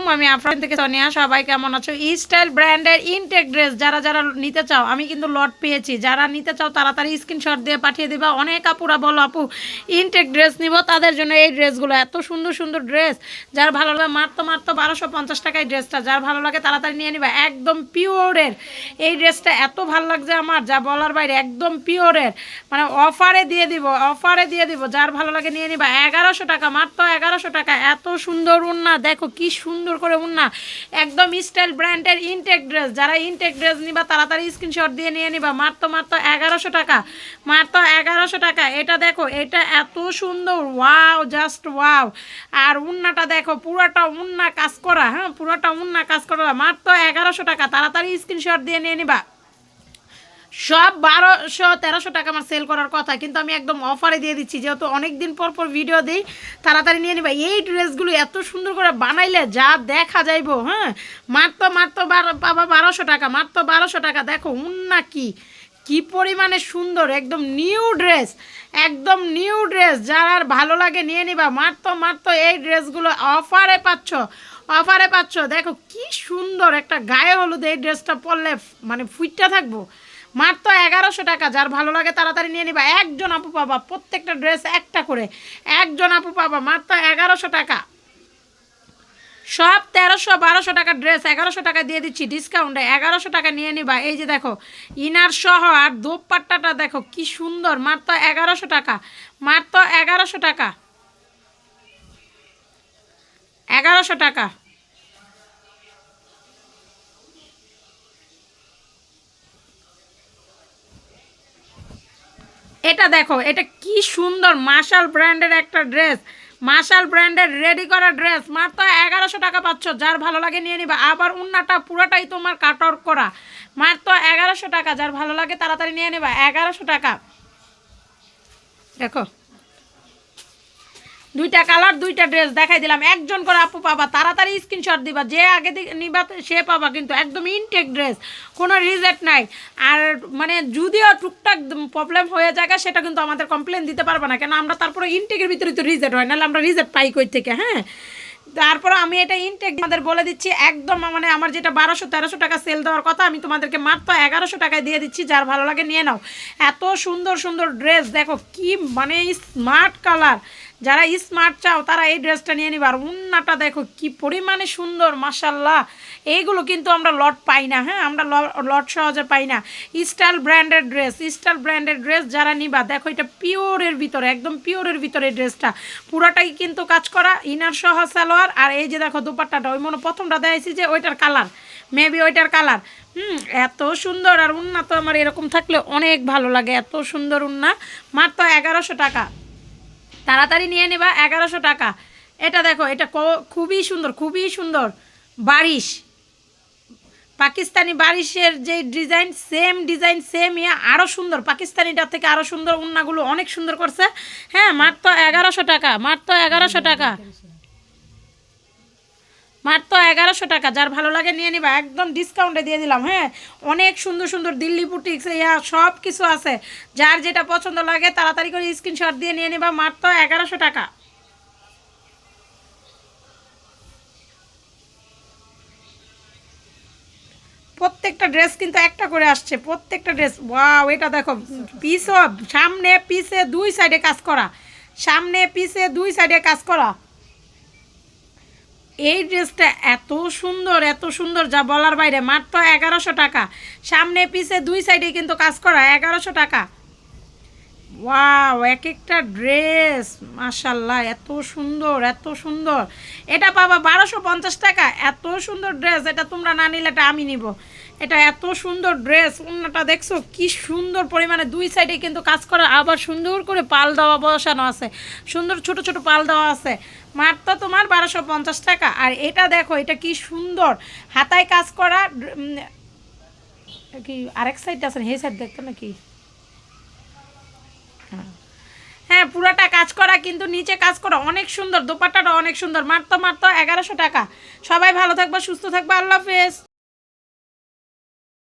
আলাইকুম, আমি আফরান থেকে সোনিয়া। সবাই কেমন আছো? স্টাইল ব্র্যান্ডের ইনটেক ড্রেস যারা যারা নিতে চাও, আমি কিন্তু লট পেয়েছি। যারা নিতে চাও, তাড়াতাড়ি স্ক্রিনশট দিয়ে পাঠিয়ে দিবা। অনেক আপুরা বলো, আপু ইনটেক ড্রেস নিব, তাদের জন্য এই ড্রেসগুলো এত সুন্দর সুন্দর ড্রেস যার ভালো লাগে মারতো মারতো বারোশো পঞ্চাশ টাকায় ড্রেসটা যার ভালো লাগে, তাড়াতাড়ি নিয়ে নিবা। একদম পিওরের এই ড্রেসটা এত ভালো লাগছে আমার, যা বলার বাইরে, একদম পিওরের মানে অফারে দিয়ে দিব অফারে দিয়ে দিব। যার ভালো লাগে, নিয়ে নিবা। এগারোশো টাকা, মাত্র এগারোশো টাকা। এত সুন্দর উন্না দেখো কি সুন্দর করে উন্না একদম স্টাইল ব্র্যান্ডের ইনটেক ড্রেস যারা ইনটেক ড্রেস নিবা তাড়াতাড়ি স্ক্রিনশট দিয়ে নিয়ে নিবা। মাত্র মাত্র এগারোশো টাকা মাত্র এগারোশো টাকা। এটা দেখো, এটা এত সুন্দর ওয়াও জাস্ট ওয়াও আর উন্নাটা দেখো, পুরোটা উন্না কাজ করা হ্যাঁ পুরোটা উন্না কাজ করা। মাত্র এগারোশো টাকা তাড়াতাড়ি স্ক্রিনশট দিয়ে নিয়ে নিবা। সব বারোশো, তেরোশো টাকা আমার সেল করার কথা, কিন্তু আমি একদম অফারে দিয়ে দিচ্ছি। যেহেতু অনেক দিন পর পর ভিডিও দিই, তাড়াতাড়ি নিয়ে নিবা। এই ড্রেসগুলো এত সুন্দর করে বানাইলে যা দেখা যাইবো হ্যাঁ? মাত্র মাত্র বারো, বাবা, বারোশো টাকা, মাত্র বারোশো টাকা। দেখো উন্না কি কি পরিমাণে সুন্দর, একদম নিউ ড্রেস একদম নিউ ড্রেস যারা ভালো লাগে নিয়ে নিবা। মাত্র মাত্র এই ড্রেসগুলো অফারে পাচ্ছ অফারে পাচ্ছ। দেখো, কি সুন্দর একটা গায়ে হলুদ এই ড্রেসটা পরলে মানে ফুইটটা থাকব। মাত্র এগারোশো টাকা, যার ভালো লাগে তাড়াতাড়ি নিয়ে নিবা। একজন আপু পাবা, প্রত্যেকটা ড্রেস একটা করে। একজন আপু পাবা, মাত্র এগারোশো টাকা। সব তেরোশো, বারোশো টাকার ড্রেস এগারোশো টাকা দিয়ে দিচ্ছি ডিসকাউন্টে এগারোশো টাকা নিয়ে নিবা। এই যে দেখো ইনার সহ আর দোপাট্টাটা দেখো, কি সুন্দর। মাত্র এগারোশো টাকা, মাত্র এগারোশো টাকা। এগারোশো টাকা। এটা দেখো, এটা কি সুন্দর মার্শাল ব্র্যান্ডের একটা ড্রেস মার্শাল ব্র্যান্ডের রেডি করা ড্রেস মাত্র এগারোশো টাকা পাচ্ছ, যার ভালো লাগে নিয়ে নিবা। আবার উন্নাটা পুরোটাই তোমার কাট আউট করা। মাত্র এগারোশো টাকা, যার ভালো লাগে তাড়াতাড়ি নিয়ে নিবা। এগারোশো টাকা। দেখো। দুইটা কালার, দুইটা ড্রেস দেখাই দিলাম। একজন করে আপু পাবা, তাড়াতাড়ি স্ক্রিনশট দিবা। যে আগে নিবা, সে পাবা কিন্তু একদম ইনটেক ড্রেস কোনো রিজেক্ট নাই। আর মানে যদিও টুকটাক প্রবলেম হয়ে যায় সেটা কিন্তু আমাদের কমপ্লেন দিতে পারবে না। কেন আমরা তারপরে ইনটেকের ভিতরে তো রিজেক্ট হয়, নাহলে আমরা রিজেক্ট পাই কই থেকে হ্যাঁ? তারপর আমি এটা ইনটেক আমাদের বলে দিচ্ছি, একদম মানে আমার যেটা বারোশো, তেরোশো টাকা সেল দেওয়ার কথা, আমি তোমাদেরকে মাত্র এগারোশো টাকায় দিয়ে দিচ্ছি, যার ভালো লাগে নিয়ে নাও। এত সুন্দর সুন্দর ড্রেস দেখো কি মানে স্মার্ট কালার যারা স্মার্ট চাও, তারা এই ড্রেসটা নিয়ে নিবার উন্নাটা দেখো, কি পরিমাণে সুন্দর মাসাল্লাহ এইগুলো কিন্তু আমরা লট পাই না হ্যাঁ? আমরা লট সহজে পাই না। Style branded dress style branded dress যারা নিবা, দেখো এটা পিওরের ভিতরে, একদম পিওরের ভিতরে ড্রেসটা পুরোটাই কিন্তু কাজ করা ইনার সহ সালোয়ার, আর এই যে দেখো দুপাট্টাটা, ওই মনে প্রথমটা দেখাইছি যে ওইটার কালার মেবি ওইটার কালার হুম, এত সুন্দর, আর উন্না তো আমার এরকম থাকলে অনেক ভালো লাগে, এত সুন্দর উন্না। মাত্র এগারোশো টাকা। তাড়াতাড়ি নিয়ে নেবা, এগারোশো টাকা। এটা দেখো, এটা খুবই সুন্দর খুবই সুন্দর। বারিশ। পাকিস্তানি বারিশের যে ডিজাইন, সেম ডিজাইন, সেম ইয়ে আরও সুন্দর। পাকিস্তানিটার থেকে আরও সুন্দর উন্নাগুলো অনেক সুন্দর করছে। হ্যাঁ মাত্র এগারোশো টাকা, মাত্র এগারোশো টাকা। মাত্র এগারোশো টাকা, যার ভালো লাগে নিয়ে নিবা। একদম ডিসকাউন্টে দিয়ে দিলাম হ্যাঁ? অনেক সুন্দর সুন্দর দিল্লি বুটিক্স ইয়া সব কিছু আছে। যার যেটা পছন্দ লাগে, তাড়াতাড়ি করে স্ক্রিনশট দিয়ে নিয়ে নিবা, মাত্র এগারোশো টাকা। প্রত্যেকটা ড্রেস কিন্তু একটা করে আসছে, প্রত্যেকটা ড্রেস ওয়াও এটা দেখো পিসও সামনে পিসে দুই সাইডে কাজ করা। সামনে পিসে দুই সাইডে কাজ করা। এই ড্রেসটা এত সুন্দর এত সুন্দর, যা বলার বাইরে, মাত্র এগারোশো টাকা। সামনে, পিছে, দুই সাইডে কিন্তু কাজ করা, এগারোশো টাকা। ওয়াও এক একটা ড্রেস মাশাল্লাহ এত সুন্দর এত সুন্দর। এটা পাবা বারোশো পঞ্চাশ টাকা, এত সুন্দর ড্রেস এটা তোমরা না নিলে এটা আমি নিব। এটা এত সুন্দর ড্রেস অন্যটা দেখছ, কি সুন্দর পরিমাণে দুই সাইডে কিন্তু কাজ করা, আবার সুন্দর করে পাল দেওয়া বসানো আছে। সুন্দর ছোট ছোট পাল দেওয়া আছে। মাত্র তোমার বারোশো পঞ্চাশ টাকা। আর এটা দেখো, এটা কি সুন্দর। হাতায় কাজ করা কি আরেক সাইড আছে সেই সাইড দেখতো নাকি? হ্যাঁ পুরাটা কাজ করা, কিন্তু নিচে কাজ করা অনেক সুন্দর, দোপাট্টাটা অনেক সুন্দর মাত্র মাত্র এগারোশো টাকা। সবাই ভালো থাকবা, সুস্থ থাকবা, আল্লাহ হাফেজ।